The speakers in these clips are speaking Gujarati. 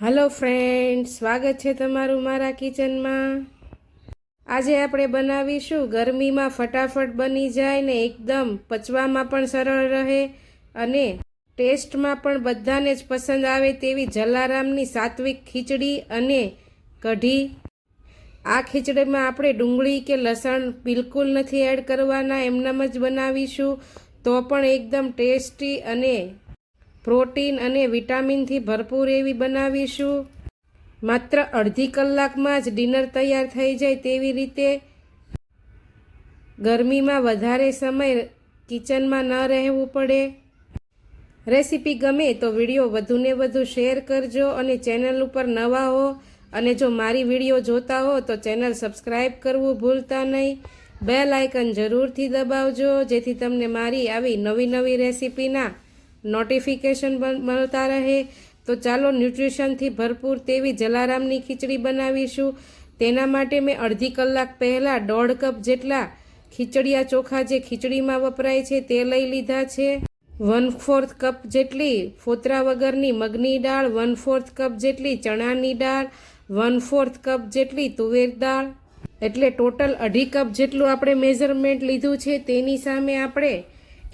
હલો ફ્રેન્ડ સ્વાગત છે તમારું મારા કિચનમાં. આજે આપણે બનાવીશું ગરમીમાં ફટાફટ બની જાય ને એકદમ પચવામાં પણ સરળ રહે અને ટેસ્ટમાં પણ બધાને જ પસંદ આવે તેવી જલારામની સાત્વિક ખીચડી અને કઢી. આ ખીચડીમાં આપણે ડુંગળી કે લસણ બિલકુલ નથી એડ કરવાના, એમનામ જ બનાવીશું. તો પણ એકદમ ટેસ્ટી અને પ્રોટીન અને વિટામિનથી ભરપૂર એવી બનાવીશું. માત્ર અડધી કલાકમાં જ ડિનર તૈયાર થઈ જાય તેવી રીતે. ગરમીમાં વધારે સમય કિચનમાં ન રહેવું પડે. રેસીપી ગમે તો વીડિયો વધુને વધુ શેર કરજો અને ચેનલ ઉપર નવા હો. અને જો મારી વીડિયો જોતા હો તો ચેનલ સબસ્ક્રાઈબ કરવું ભૂલતા નહીં. બેલ આઇકન જરૂરથી દબાવજો જેથી તમને મારી આવી નવી નવી રેસીપીના નોટિફિકેશન મળતા રહે. તો ચાલો ન્યુટ્રિશનથી ભરપૂર તેવી જલારામની ખીચડી બનાવીશું. તેના માટે મેં અડધી કલાક પહેલાં દોઢ કપ જેટલા ખીચડિયા ચોખા જે ખીચડીમાં વપરાય છે તે લઈ લીધા છે. વન ફોર્થ કપ જેટલી ફોતરા વગરની મગની દાળ, વન ફોર્થ કપ જેટલી ચણાની દાળ, વન ફોર્થ કપ જેટલી તુવેર દાળ. એટલે ટોટલ અઢી કપ જેટલું આપણે મેઝરમેન્ટ લીધું છે તેની સામે આપણે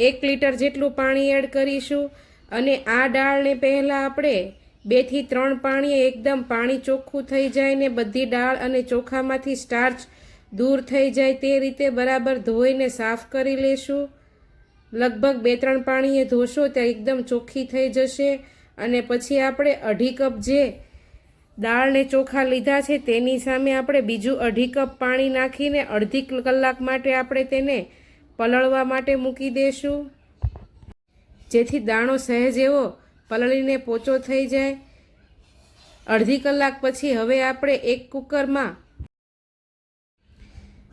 એક લીટર જેટલું પાણી એડ કરીશું અને આ દાળને પહેલાં આપણે બેથી ત્રણ પાણીએ એકદમ પાણી ચોખ્ખું થઈ જાય ને બધી દાળ અને ચોખામાંથી સ્ટાર્ચ દૂર થઈ જાય તે રીતે બરાબર ધોઈને સાફ કરી લેશું. લગભગ બે ત્રણ પાણીએ ધોશો ત્યાં એકદમ ચોખ્ખી થઈ જશે અને પછી આપણે અઢી કપ જે દાળને ચોખા લીધા છે તેની સામે આપણે બીજું અઢી કપ પાણી નાખીને અડધી કલાક માટે આપણે તેને પલળવા માટે મૂકી દેશું. જેથી દાણો સહેજ એવો પલળીને પોચો થઈ જાય. અડધી કલાક પછી હવે આપણે એક કુકરમાં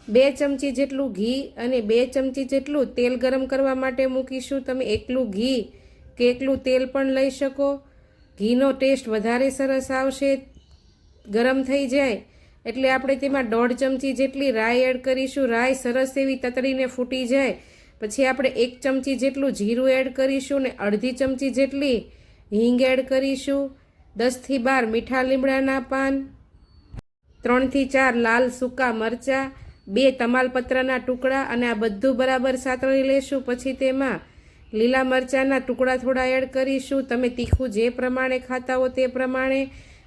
બે ચમચી જેટલું ઘી અને બે ચમચી જેટલું તેલ ગરમ કરવા માટે મૂકીશું. તમે એકલું ઘી કે એકલું તેલ પણ લઈ શકો. ઘીનો ટેસ્ટ વધારે સરસ આવશે, ગરમ થઈ જાય. એટલે આપણે તેમાં દોઢ ચમચી જેટલી રાઈ એડ કરીશું. રાઈ સરસ એવી તતડીને ફૂટી જાય. પછી આપણે એક ચમચી જેટલું જીરું એડ કરીશું ને અડધી ચમચી જેટલી હિંગ એડ કરીશું. દસથી બાર મીઠા લીમડાના પાન. ત્રણથી ચાર લાલ સૂકા મરચાં. બે તમાલપત્રના ટુકડા અને આ બધું બરાબર સાતળી લેશું. પછી તેમાં લીલા મરચાંના ટુકડા થોડા એડ કરીશું. તમે તીખું જે પ્રમાણે ખાતા હો તે પ્રમાણે.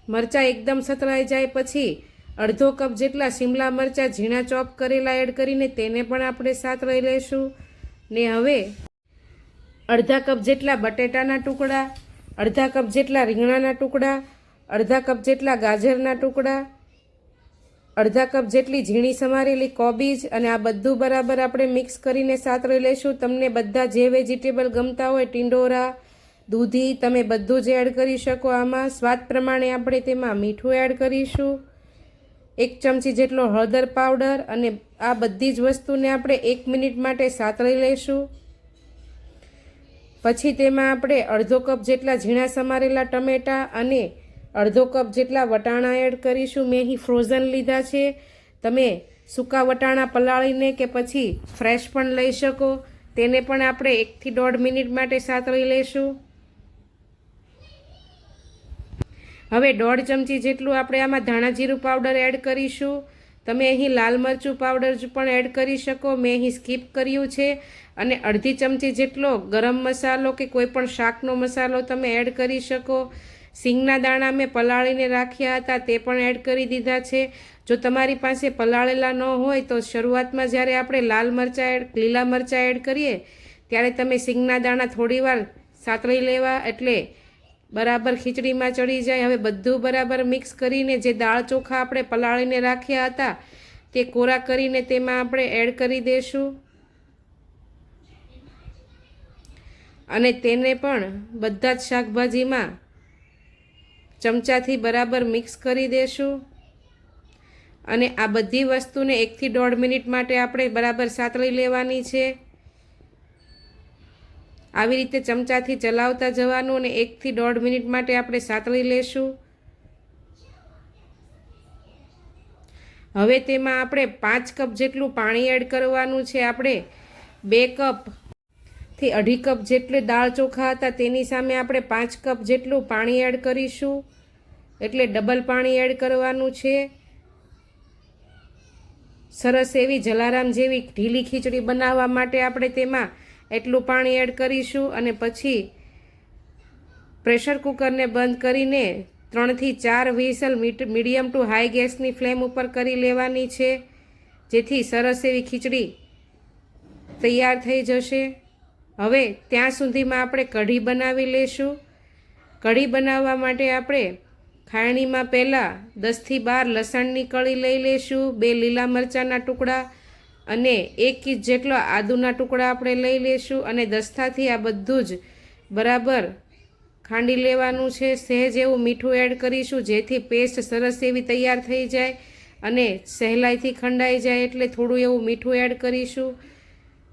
મરચાં એકદમ સતળાઈ જાય. પછી અડધો કપ જેટલા શિમલા મરચાં ઝીણા ચોપ કરેલા એડ કરીને તેને પણ આપણે સાતળી લઈશું. ને હવે અડધા કપ જેટલા બટેટાના ટુકડા, અડધા કપ જેટલા રીંગણાના ટુકડા, અડધા કપ જેટલા ગાજરના ટુકડા, અડધા કપ જેટલી ઝીણી સમારેલી કોબીજ અને આ બધું બરાબર આપણે મિક્સ કરીને સાતળી લઈશું. તમને બધા જે વેજીટેબલ ગમતા હોય, ટિંડોરા, દૂધી, તમે બધું જ એડ કરી શકો. આમાં સ્વાદ પ્રમાણે આપણે તેમાં મીઠું એડ કરીશું. એક ચમચી જેટલો હળદર પાવડર અને આ બધી જ વસ્તુને આપણે એક મિનિટ માટે સાતળી લઈશું. પછી તેમાં આપણે અડધો કપ જેટલા ઝીણા સમારેલા ટમેટાં અને અડધો કપ જેટલા વટાણા એડ કરીશું. મેં અહીં ફ્રોઝન લીધા છે. તમે સૂકા વટાણા પલાળીને કે પછી ફ્રેશ પણ લઈ શકો. તેને પણ આપણે એકથી દોઢ મિનિટ માટે સાતળી લઈશું. હવે દોઢ ચમચી જેટલું આપણે આમાં ધાણા જીરું પાવડર એડ કરીશું. તમે અહીં લાલ મરચું પાવડર પણ એડ કરી શકો. મેં અહીં સ્કીપ કર્યું છે. અને અડધી ચમચી જેટલો ગરમ મસાલો કે કોઈપણ શાકનો મસાલો તમે એડ કરી શકો. સિંગના દાણા મેં પલાળીને રાખ્યા હતા, તે પણ એડ કરી દીધા છે. જો તમારી પાસે પલાળેલા ન હોય તો શરૂઆતમાં જ્યારે આપણે લાલ મરચાં એડ લીલા મરચાં એડ કરીએ, ત્યારે તમે સિંગના દાણા થોડીવાર સાતળી લેવા એટલે બરાબર ખીચડીમાં ચડી જાય. હવે બધું બરાબર મિક્સ કરીને જે દાળ ચોખા આપણે પલાળીને રાખ્યા હતા, તે કોરા કરીને તેમાં આપણે એડ કરી દઈશું અને તેને પણ બધા જ શાકભાજીમાં ચમચાથી બરાબર મિક્સ કરી દેશું. અને આ બધી વસ્તુને એકથી દોઢ મિનિટ માટે આપણે બરાબર સાતળી લેવાની છે. આવી રીતે ચમચાથી ચલાવતા જવાનું અને એકથી દોઢ મિનિટ માટે આપણે સાતળી લેશું. હવે તેમાં આપણે પાંચ કપ જેટલું પાણી એડ કરવાનું છે. આપણે બે કપથી અઢી કપ જેટલી દાળ ચોખા હતા તેની સામે આપણે પાંચ કપ જેટલું પાણી એડ કરીશું. એટલે ડબલ પાણી એડ કરવાનું છે. સરસ એવી જલારામ જેવી ઢીલી ખીચડી બનાવવા માટે આપણે તેમાં એટલું પાણી એડ કરીશું અને પછી પ્રેશર કુકરને બંધ કરીને ત્રણથી ચાર વિસલ મીડિયમ ટુ હાઈ ગેસની ફ્લેમ ઉપર કરી લેવાની છે, જેથી સરસ એવી ખીચડી તૈયાર થઈ જશે. હવે ત્યાં સુધીમાં આપણે કઢી બનાવી લેશું. કઢી બનાવવા માટે આપણે ખાયણીમાં પહેલાં દસથી બાર લસણની કળી લઈ લેશું, બે લીલા મરચાંના ટુકડા અને એક ઇંચ જેટલો આદુના ટુકડા આપણે લઈ લેશું અને દસ્તાથી આ બધું જ બરાબર ખાંડી લેવાનું છે, સહેજ એવું મીઠું એડ કરીશું, જેથી પેસ્ટ સરસ એવી તૈયાર થઈ જાય અને સહેલાઈથી ખંડાઈ જાય એટલે થોડું એવું મીઠું એડ કરીશું.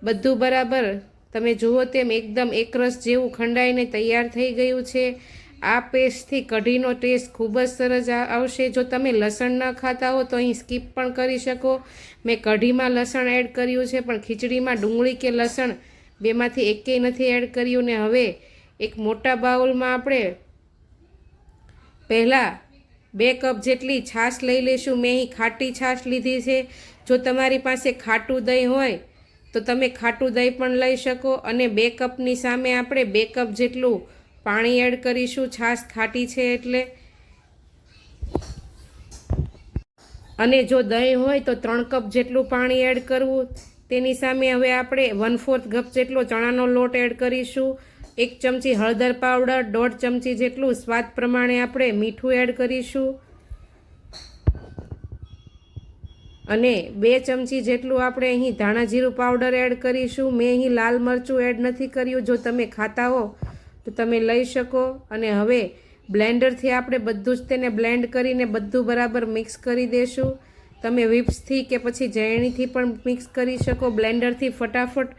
બધું બરાબર. તમે જુઓ તેમ એકદમ એકરસ જેવું ખંડાઈને તૈયાર થઈ ગયું છે. આ પેસ્ટથી કઢીનો ટેસ્ટ ખૂબ જ સરસ આવશે. જો તમે લસણ ન ખાતા હો તો અહીં સ્કીપ પણ કરી શકો. મેં કઢીમાં લસણ એડ કર્યું છે, પણ ખીચડીમાં ડુંગળી કે લસણ બેમાંથી એકેય નથી એડ કર્યું. ને હવે એક મોટા બાઉલમાં આપણે પહેલાં બે કપ જેટલી છાશ લઈ લઈશું. મેં અહીં ખાટી છાશ લીધી છે. જો તમારી પાસે ખાટું દહીં હોય તો તમે ખાટું દહીં પણ લઈ શકો. અને બે કપની સામે આપણે બે કપ જેટલું પાણી એડ કરીશું, છાશ ખાટી છે એટલે. અને જો દહીં હોય તો ત્રણ કપ જેટલું પાણી એડ કરવું. તેની સામે હવે આપણે વન ફોર્થ કપ જેટલો ચણાનો લોટ એડ કરીશું. એક ચમચી હળદર પાવડર, દોઢ ચમચી જેટલું સ્વાદ પ્રમાણે આપણે મીઠું એડ કરીશું. અને બે ચમચી જેટલું આપણે અહીં ધાણા જીરું પાવડર એડ કરીશું. મેં અહીં લાલ મરચું એડ નથી કર્યું. જો તમે ખાતા હો તો તમે લઈ શકો અને હવે બ્લેન્ડરથી આપણે બધું જ તેને બ્લેન્ડ કરીને બધું બરાબર મિક્સ કરી દેશું. તમે વિપ્સથી કે પછી જયણીથી પણ મિક્સ કરી શકો. બ્લેન્ડરથી ફટાફટ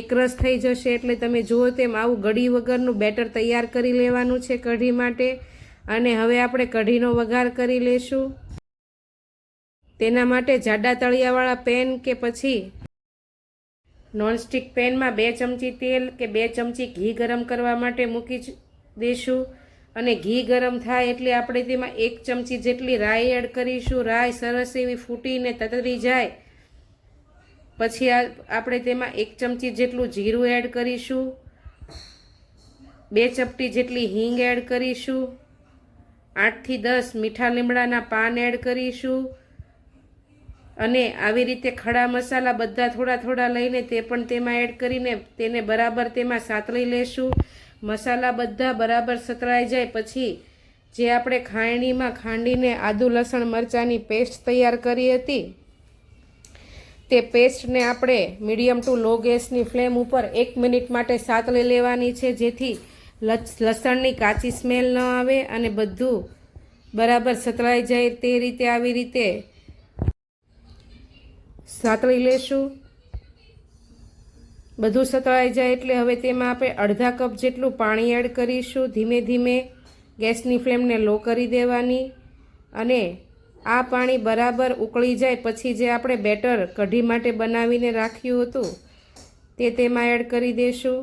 એકરસ થઈ જશે એટલે તમે જુઓ તેમ આવું ગળી વગરનું બેટર તૈયાર કરી લેવાનું છે કઢી માટે. અને હવે આપણે કઢીનો વઘાર કરી લેશું. તેના માટે જાડા તળિયાવાળા પેન કે પછી નોનસ્ટિક પેનમાં બે ચમચી તેલ કે બે ચમચી ઘી ગરમ કરવા માટે મૂકી દઈશું અને ઘી ગરમ થાય એટલે આપણે તેમાં એક ચમચી જેટલી રાઈ એડ કરીશું. રાઈ સરસ એવી ફૂટીને તતરી જાય. પછી આપણે તેમાં એક ચમચી જેટલું જીરું એડ કરીશું. બે ચપટી જેટલી હિંગ એડ કરીશું. આઠથી દસ મીઠા લીમડાના પાન એડ કરીશું. અને આવી રીતે ખડા મસાલા બધા થોડા થોડા લઈને તે પણ તેમાં એડ કરીને તેને બરાબર તેમાં સાતળી લેશું. મસાલા બધા બરાબર સતરાઈ જાય પછી જે આપણે ખાયણીમાં ખાંડીને આદુ લસણ મરચાંની પેસ્ટ તૈયાર કરી હતી, તે પેસ્ટને આપણે મીડિયમ ટુ લો ગેસની ફ્લેમ ઉપર એક મિનિટ માટે સાતળી લેવાની છે, જેથી લસણની કાચી સ્મેલ ન આવે અને બધું બરાબર સતળાઈ જાય તે રીતે આવી રીતે સાતળી લેશું. બધું સતળાઈ જાય એટલે હવે તેમાં આપણે અડધા કપ જેટલું પાણી એડ કરીશું. ધીમે ધીમે ગેસની ફ્લેમને લો કરી દેવાની. અને આ પાણી બરાબર ઉકળી જાય પછી જે આપણે બેટર કઢી માટે બનાવીને રાખ્યું હતું, તે તેમાં એડ કરી દેશું.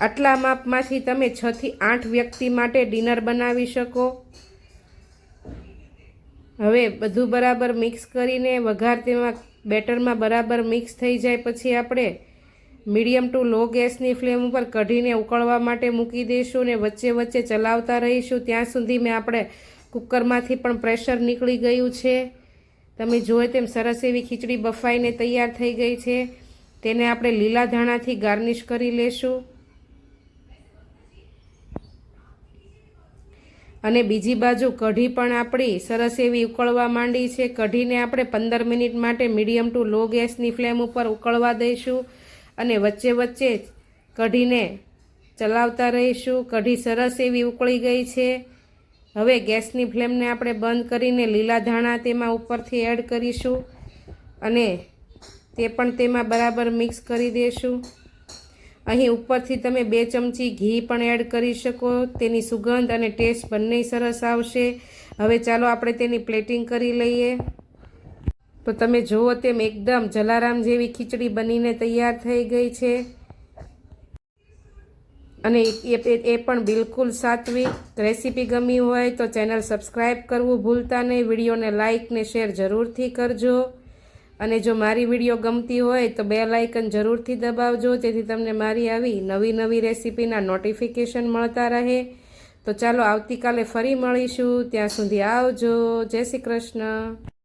આટલા માપમાંથી તમે છથી આઠ વ્યક્તિ માટે ડિનર બનાવી શકો. હવે બધું બરાબર મિક્સ કરીને વઘાર તેમાં બેટરમાં બરાબર મિક્સ થઈ જાય પછી આપણે મીડિયમ ટુ લો ગેસની ફ્લેમ ઉપર કઢીને ઉકળવા માટે મૂકી દઈશું ને વચ્ચે વચ્ચે ચલાવતા રહીશું. ત્યાં સુધી મેં આપણે કુકરમાંથી પણ પ્રેશર નીકળી ગયું છે. તમે જુઓ તેમ સરસ એવી ખીચડી બફાઈને તૈયાર થઈ ગઈ છે. તેને આપણે લીલા ધાણાથી ગાર્નિશ કરી લેશું. અને બીજી બાજુ કઢી પણ આપણી સરસ એવી ઉકળવા માંડી છે. કઢીને આપણે પંદર મિનિટ માટે મીડિયમ ટુ લો ગેસની ફ્લેમ ઉપર ઉકળવા દઈશું અને વચ્ચે વચ્ચે કઢીને ચલાવતા રહીશું. કઢી સરસ એવી ઉકળી ગઈ છે. હવે ગેસની ફ્લેમને આપણે બંધ કરીને લીલા ધાણા તેમાં ઉપરથી એડ કરીશું અને તે પણ તેમાં બરાબર મિક્સ કરી દઈશું અહીં ઉપરથી તમે બે ચમચી ઘી પણ એડ કરી શકો. તેની સુગંધ અને ટેસ્ટ બંને સરસ આવશે. હવે ચાલો આપણે તેની પ્લેટિંગ કરી લઈએ. તો તમે જુઓ તેમ એકદમ જલારામ જેવી ખીચડી બનીને તૈયાર થઈ ગઈ છે. અને એ પણ બિલકુલ સાત્વિક રેસીપી ગમી હોય તો ચેનલ સબસ્ક્રાઈબ કરવું ભૂલતા નહીં. વિડીયોને લાઇક ને શેર જરૂરથી કરજો. અને જો મારી વીડિયો ગમતી હોય તો બે લાઇકન જરૂરથી દબાવજો, જેથી તમને મારી આવી નવી નવી રેસીપીના નોટિફિકેશન મળતા રહે. તો ચાલો આવતીકાલે ફરી મળીશું. ત્યાં સુધી આવજો. જય શ્રી કૃષ્ણ.